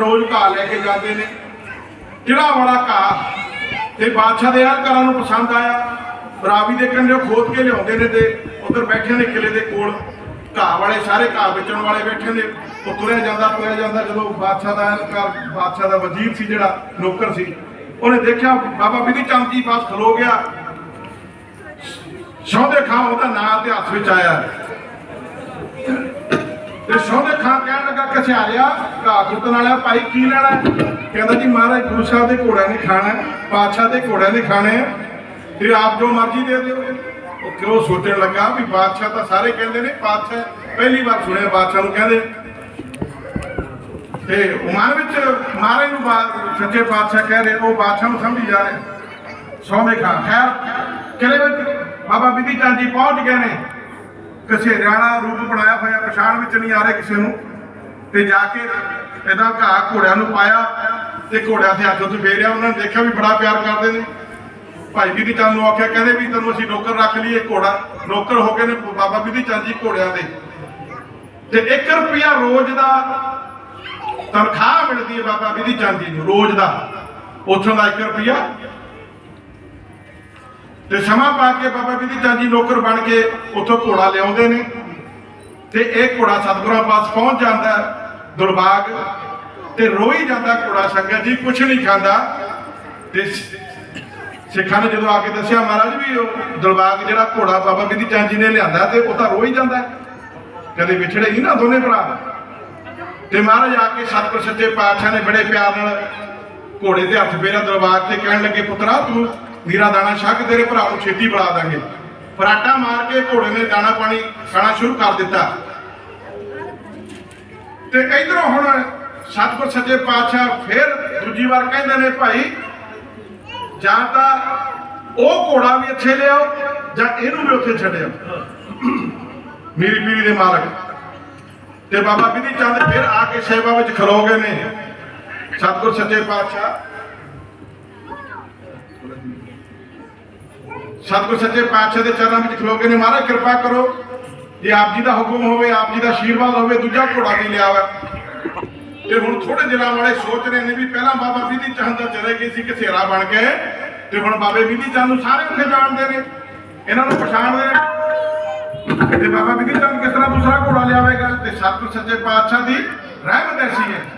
ਰੋਜ਼ ਘਾਹ ਲੈ ਕੇ ਜਾਂਦੇ ਨੇ। ਜਿਹੜਾ ਵਾਲਾ ਘਾਹ ਤੇ ਬਾਦਸ਼ਾਹ ਦੇ ਯਾਰ ਨੂੰ ਪਸੰਦ ਆਇਆ, ਰਾਵੀ ਦੇ ਕੰਢੇ ਖੋਦ ਕੇ ਲਿਆਉਂਦੇ ਨੇ ਤੇ ਉਧਰ ਬੈਠੇ ਨੇ ਕਿਲੇ ਦੇ ਕੋਲ ਘਾਹ ਵਾਲੇ ਸਾਰੇ ਘਾਹ ਵੇਚਣ ਵਾਲੇ ਬੈਠੇ ਨੇ। ਉਹ ਤੁਰਿਆ ਜਾਂਦਾ ਤੁਰਿਆ ਜਾਂਦਾ, ਜਦੋਂ ਬਾਦਸ਼ਾਹ ਦਾ ਘਰ ਬਾਦਸ਼ਾਹ ਦਾ ਵਜ਼ੀਰ ਸੀ ਜਿਹੜਾ, ਨੌਕਰ ਸੀ, ਉਹਨੇ ਦੇਖਿਆ, ਬਾਬਾ ਬਿਧੀ ਚੰਦ ਜੀ ਪਾਸ ਖਲੋ ਗਿਆ। ਸ਼ੌਦੇ ਖਾਂ ਉਹਦਾ ਨਾਂ ਇਤਿਹਾਸ ਵਿੱਚ ਆਇਆ। ਤੇ ਸ਼ੌਦੇ ਕਛਾਰਿਆ ਘਾਹ ਕੁੱਟਣ ਵਾਲਿਆ ਭਾਈ ਕੀ ਲੈਣਾ? ਕਹਿੰਦਾ ਜੀ ਮਹਾਰਾਜ ਗੁਰੂ ਸਾਹਿਬ ਦੇ ਘੋੜਿਆਂ ਨੇ ਖਾਣਾ ਹੈ, ਦੇ ਘੋੜਿਆਂ ਨੇ ਖਾਣੇ ਆ। ਤੇ ਆਪ ਜੋ ਮਰਜ਼ੀ ਦੇ ਦਿਓ। ਉਹ ਕਿਉਂ ਸੋਚਣ ਲੱਗਾ ਵੀ ਬਾਦਸ਼ਾਹ ਤਾਂ ਸਾਰੇ ਕਹਿੰਦੇ ਨੇ ਬਾਦਸ਼ਾਹ ਪਹਿਲੀ ਵਾਰ ਸੁਣਿਆ ਬਾਦਸ਼ਾਹ ਨੂੰ ਕਹਿੰਦੇ। ਤੇ ਮਨ ਵਿੱਚ ਮਹਾਰਾਜ ਨੂੰ ਬਾ- ਸੱਚੇ ਪਾਤਸ਼ਾਹ ਕਹਿ ਰਹੇ ਉਹ ਬਾਦਸ਼ਾਹ ਨੂੰ ਸਮਝੀ ਜਾ ਰਹੇ। ਸੌਵੇਂ ਖਾਂ ਖੈਰ ਕਿਲੇ ਵਿੱਚ ਬਾਬਾ ਬਿਧੀ ਚੰਦ ਜੀ ਪਹੁੰਚ ਗਏ ਨੇ। ਕਿਸੇ ਕਸੇਰਿਆਣਾ ਰੂਪ ਬਣਾਇਆ ਹੋਇਆ ਪਛਾਣ ਵਿੱਚ ਨਹੀਂ ਆ ਰਿਹਾ ਕਿਸੇ ਨੂੰ। ਤੇ ਜਾ ਕੇ ਇਹਦਾ ਘਾਹ ਘੋੜਿਆਂ ਨੂੰ ਪਾਇਆ ਤੇ ਘੋੜਿਆਂ ਤੇ ਹੱਥ ਉੱਤੇ ਫੇਰਿਆ। ਉਹਨਾਂ ਨੇ ਦੇਖਿਆ ਵੀ ਬੜਾ ਪਿਆਰ ਕਰਦੇ ਨੇ। ਭਾਈ ਬਿਧੀ ਚੰਦ ਨੂੰ ਆਖਿਆ, ਕਹਿੰਦੇ ਵੀ ਤੈਨੂੰ ਅਸੀਂ ਨੌਕਰ ਰੱਖ ਲਈਏ ਘੋੜਾ। ਨੌਕਰ ਹੋ ਗਏ ਨੇ ਬਾਬਾ ਬਿਧੀ ਚੰਦ ਜੀ ਘੋੜਿਆਂ ਦੇ ਤੇ 1 ਰੁਪਿਆ ਰੋਜ਼ ਦਾ ਤਨਖਾਹ ਮਿਲਦੀ ਹੈ ਬਾਬਾ ਬਿਧੀ ਚੰਦ ਜੀ ਨੂੰ, ਰੋਜ਼ ਦਾ। ਉੱਥੋਂ ਦਾ 1 ਰੁਪਿਆ ਤੇ ਸਮਾਂ ਪਾ ਕੇ ਬਾਬਾ ਬਿਧੀ ਚੰਦ ਜੀ ਨੌਕਰ ਬਣ ਕੇ ਉੱਥੋਂ ਘੋੜਾ ਲਿਆਉਂਦੇ ਨੇ। ਤੇ ਇਹ ਘੋੜਾ ਸਤਿਗੁਰਾਂ ਪਾਸ ਪਹੁੰਚ ਜਾਂਦਾ ਹੈ, ਦੁਰਬਾਗ ਤੇ ਰੋਈ ਜਾਂਦਾ ਘੋੜਾ ਸੰਗਤ ਜੀ ਕੁਛ ਨਹੀਂ ਖਾਂਦਾ। ਤੇ ਸਿੱਖਾਂ ਨੇ ਜਦੋਂ ਆ ਕੇ ਦੱਸਿਆ ਮਹਾਰਾਜ ਵੀ ਉਹ ਦੁਰਬਾਗ ਜਿਹੜਾ ਘੋੜਾ ਬਾਬਾ ਬਿਧੀ ਚੰਦ ਜੀ ਨੇ ਲਿਆਂਦਾ ਤੇ ਉਹ ਤਾਂ ਰੋਈ ਜਾਂਦਾ ਕਦੇ ਵਿਛੜੇ ਨਹੀਂ ਨਾ ਦੋਨੇ ਭਰਾ? ਤੇ ਮਹਾਰਾਜ ਆ ਕੇ ਸਤਿਗੁਰ ਸੱਚੇ ਪਾਤਸ਼ਾਹ ਨੇ ਬੜੇ ਪਿਆਰ ਨਾਲ ਘੋੜੇ ਦੇ ਹੱਥ ਫੇਰਾ ਦਰਬਾਰ ਤੇ ਕਹਿਣ ਲੱਗੇ ਪੁੱਤਰਾ ਤੂੰ ਨੀਰਾ ਦਾਣਾ ਛੱਕ ਤੇਰੇ ਭਰਾ ਨੂੰ ਛੇਤੀ ਬੁਲਾ ਦਾਂਗੇ। ਫਰਾਟਾ ਮਾਰ ਕੇ ਘੋੜੇ ਨੇ ਦਾਣਾ ਪਾਣੀ ਖਾਣਾ ਸ਼ੁਰੂ ਕਰ ਦਿੱਤਾ। ਤੇ ਇਧਰੋਂ ਹੁਣ ਸਤਿਗੁਰ ਸੱਚੇ ਪਾਤਸ਼ਾਹ ਫਿਰ ਦੂਜੀ ਵਾਰ ਕਹਿੰਦੇ ਨੇ, ਭਾਈ, ਜਾਂ ਤਾਂ ਉਹ ਘੋੜਾ ਵੀ ਇੱਥੇ ਲਿਆਓ, ਜਾਂ ਇਹਨੂੰ ਵੀ ਉੱਥੇ ਛੱਡਿਓ। ਮੇਰੀ ਪੀਰੀ ਦੇ ਮਾਲਕ। ਤੇ ਬਾਬਾ ਬਿਧੀ ਚੰਦ ਫਿਰ ਆ ਕੇ ਸੇਵਾ ਵਿੱਚ ਖਲੋ ਗਏ ਨੇ। ਸਤਿਗੁਰ ਸੱਚੇ ਪਾਤਸ਼ਾਹ ਸਤਿਗੁਰ ਸੱਚੇ ਪਾਤਸ਼ਾਹ ਦੇ ਚਰਨਾਂ ਵਿੱਚ ਖਲੋ ਗਏ ਨੇ ਮਹਾਰਾਜ, ਕਿਰਪਾ ਕਰੋ। ਜੇ ਆਪ ਜੀ ਦਾ ਹੁਕਮ ਹੋਵੇ, ਆਪ ਜੀ ਦਾ ਆਸ਼ੀਰਵਾਦ ਹੋਵੇ, ਦੂਜਾ ਘੋੜਾ ਵੀ ਲਿਆਵਾ। ਤੇ ਹੁਣ ਥੋੜੇ ਦਿਨਾਂ ਵਾਲੇ ਸੋਚ ਰਹੇ ਨੇ ਵੀ ਪਹਿਲਾਂ ਬਾਬਾ ਬਿਧੀ ਚੰਦ ਦਾ ਚਲੇ ਗਏ ਸੀ ਘਥੇਰਾ ਬਣ ਕੇ। ਤੇ ਹੁਣ ਬਾਬੇ ਬਿਧੀ ਚੰਦ ਨੂੰ ਸਾਰੇ ਉੱਥੇ ਜਾਣਦੇ ਨੇ। ਇਹਨਾਂ ਨੂੰ ਪਛਾਣਦੇ ਨੇ। ਤੇ ਬਾਬਾ ਬਿਧੀ ਚੰਦ ਕਿਸ ਤਰ੍ਹਾਂ ਦੂਸਰਾ ਘੋੜਾ ਲਿਆਵੇਗਾ? ਤੇ ਸਤਿਗੁਰ ਸੱਚੇ ਪਾਤਸ਼ਾਹ ਦੀ ਰਹਿਮਤ ਐਸੀ ਹੈ।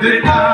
They night.